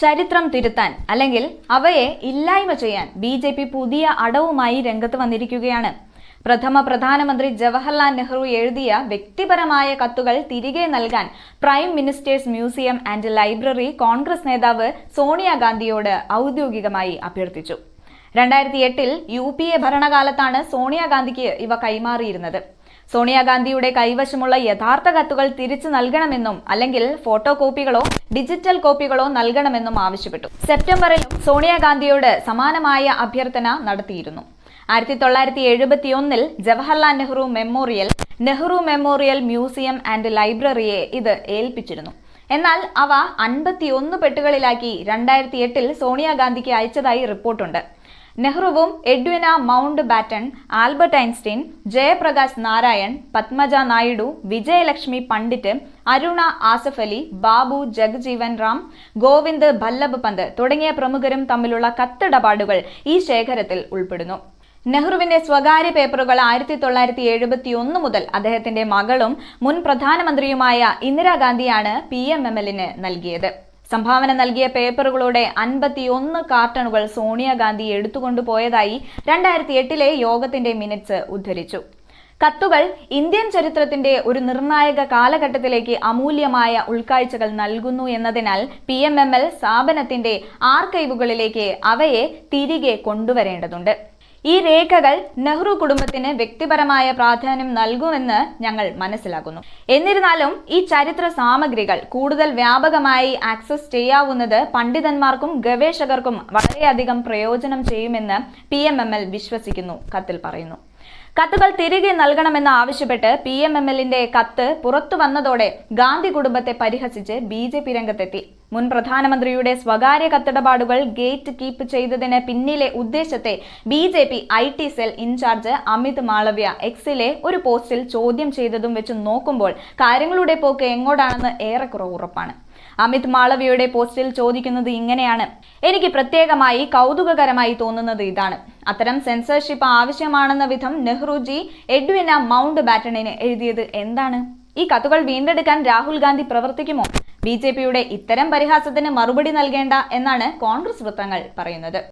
ചരിത്രം തിരുത്താൻ അല്ലെങ്കിൽ അവയെ ഇല്ലായ്മ ചെയ്യാൻ ബി ജെ പി പുതിയ അടവുമായി രംഗത്ത് വന്നിരിക്കുകയാണ്. പ്രഥമ പ്രധാനമന്ത്രി ജവഹർലാൽ നെഹ്റു എഴുതിയ വ്യക്തിപരമായ കത്തുകൾ തിരികെ നൽകാൻ prime ministers museum and library Congress നേതാവ് സോണിയാഗാന്ധിയോട് ഔദ്യോഗികമായി അഭ്യർത്ഥിച്ചു. രണ്ടായിരത്തി എട്ടിൽ യു പി എ ഭരണകാലത്താണ് സോണിയാഗാന്ധിക്ക് ഇവ കൈമാറിയിരുന്നത്. സോണിയാഗാന്ധിയുടെ കൈവശമുള്ള യഥാർത്ഥ കത്തുകൾ തിരിച്ചു നൽകണമെന്നും അല്ലെങ്കിൽ ഫോട്ടോ കോപ്പികളോ ഡിജിറ്റൽ കോപ്പികളോ നൽകണമെന്നും ആവശ്യപ്പെട്ടു. സെപ്റ്റംബറിലും സോണിയാഗാന്ധിയോട് സമാനമായ അഭ്യർത്ഥന നടത്തിയിരുന്നു. ആയിരത്തി തൊള്ളായിരത്തി എഴുപത്തിയൊന്നിൽ Jawaharlal Nehru memorial Nehru memorial museum and ലൈബ്രറിയെ ഇത് ഏൽപ്പിച്ചിരുന്നു. എന്നാൽ അവ അൻപത്തിയൊന്ന് പെട്ടുകളിലാക്കി രണ്ടായിരത്തി എട്ടിൽ സോണിയാഗാന്ധിക്ക് അയച്ചതായി റിപ്പോർട്ടുണ്ട്. നെഹ്റുവും Edwina Mountbatten Albert Einstein Jayaprakash Narayan Padmaja Naidu Vijayalakshmi Pandit Aruna Asaf Ali Babu Jagjivan Ram Govind Ballabh Pant തുടങ്ങിയ പ്രമുഖരും തമ്മിലുള്ള കത്തിടപാടുകൾ ഈ ശേഖരത്തിൽ ഉൾപ്പെടുന്നു. നെഹ്റുവിന്റെ സ്വകാര്യ പേപ്പറുകൾ ആയിരത്തി തൊള്ളായിരത്തി എഴുപത്തി ഒന്ന് മുതൽ അദ്ദേഹത്തിന്റെ മകളും മുൻ പ്രധാനമന്ത്രിയുമായ ഇന്ദിരാഗാന്ധിയാണ് പി എം എം എല്ലിന് നൽകിയത്. സംഭാവന നൽകിയ പേപ്പറുകളുടെ അൻപത്തിയൊന്ന് കാർട്ടണുകൾ സോണിയാഗാന്ധി എടുത്തുകൊണ്ടുപോയതായി രണ്ടായിരത്തി എട്ടിലെ യോഗത്തിന്റെ മിനിറ്റ്സ് ഉദ്ധരിച്ചു. കത്തുകൾ ഇന്ത്യൻ ചരിത്രത്തിന്റെ ഒരു നിർണായക കാലഘട്ടത്തിലേക്ക് അമൂല്യമായ ഉൾക്കാഴ്ചകൾ നൽകുന്നു എന്നതിനാൽ പി എം എം എൽ സ്ഥാപനത്തിന്റെ ആർക്കൈവുകളിലേക്ക് അവയെ തിരികെ കൊണ്ടുവരേണ്ടതുണ്ട്. ഈ രേഖകൾ നെഹ്റു കുടുംബത്തിന് വ്യക്തിപരമായ പ്രാധാന്യം നൽകുമെന്ന് ഞങ്ങൾ മനസ്സിലാക്കുന്നു. എന്നിരുന്നാലും ഈ ചരിത്ര സാമഗ്രികൾ കൂടുതൽ വ്യാപകമായി ആക്സസ് ചെയ്യാവുന്നത് പണ്ഡിതന്മാർക്കും ഗവേഷകർക്കും വളരെയധികം പ്രയോജനം ചെയ്യുമെന്ന് പി വിശ്വസിക്കുന്നു കത്തിൽ പറയുന്നു. കത്തുകൾ തിരികെ നൽകണമെന്ന് ആവശ്യപ്പെട്ട് പി എം എം എല്ലിന്റെ കത്ത് പുറത്തു വന്നതോടെ ഗാന്ധി കുടുംബത്തെ പരിഹസിച്ച് ബി ജെ പി രംഗത്തെത്തി. മുൻ പ്രധാനമന്ത്രിയുടെ സ്വകാര്യ കത്തിടപാടുകൾ ഗേറ്റ് കീപ്പ് ചെയ്തതിന് പിന്നിലെ ഉദ്ദേശത്തെ B J P I T cell in-charge Amit Malviya എക്സിലെ ഒരു പോസ്റ്റിൽ ചോദ്യം ചെയ്തതും വെച്ച് നോക്കുമ്പോൾ കാര്യങ്ങളുടെ പോക്ക് എങ്ങോട്ടാണെന്ന് ഏറെക്കുറെ ഉറപ്പാണ്. അമിത് മാളവിയുടെ പോസ്റ്റിൽ ചോദിക്കുന്നത് ഇങ്ങനെയാണ്. എനിക്ക് പ്രത്യേകമായി കൗതുകകരമായി തോന്നുന്നത് ഇതാണ്. അത്തരം സെൻസർഷിപ്പ് ആവശ്യമാണെന്ന വിധം നെഹ്റുജി എഡ്വിന മൗണ്ട് ബാറ്റണിന് എഴുതിയത് എന്താണ്? ഈ കത്തുകൾ വീണ്ടെടുക്കാൻ രാഹുൽ ഗാന്ധി പ്രവർത്തിക്കുമോ? ബി ജെ പിയുടെ ഇത്തരം പരിഹാസത്തിന് മറുപടി നൽകേണ്ട എന്നാണ് കോൺഗ്രസ് വൃത്തങ്ങൾ പറയുന്നത്.